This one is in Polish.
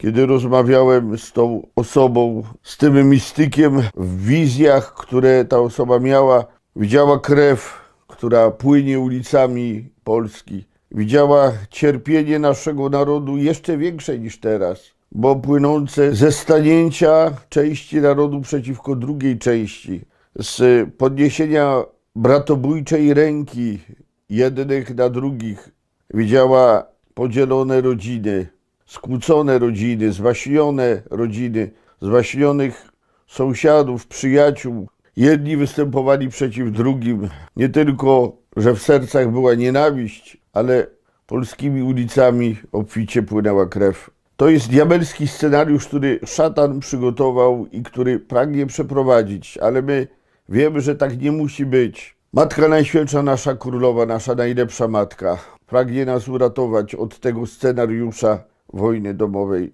kiedy rozmawiałem z tą osobą, z tym mistykiem w wizjach, które ta osoba miała, widziała krew, która płynie ulicami Polski. Widziała cierpienie naszego narodu jeszcze większe niż teraz, bo płynące ze stanięcia części narodu przeciwko drugiej części, z podniesienia bratobójczej ręki jednych na drugich. Widziała podzielone rodziny, skłócone rodziny, zwaśnione rodziny, zwaśnionych sąsiadów, przyjaciół. Jedni występowali przeciw drugim. Nie tylko, że w sercach była nienawiść, ale polskimi ulicami obficie płynęła krew. To jest diabelski scenariusz, który szatan przygotował i który pragnie przeprowadzić, ale my wiemy, że tak nie musi być. Matka Najświętsza, nasza królowa, nasza najlepsza matka, pragnie nas uratować od tego scenariusza wojny domowej.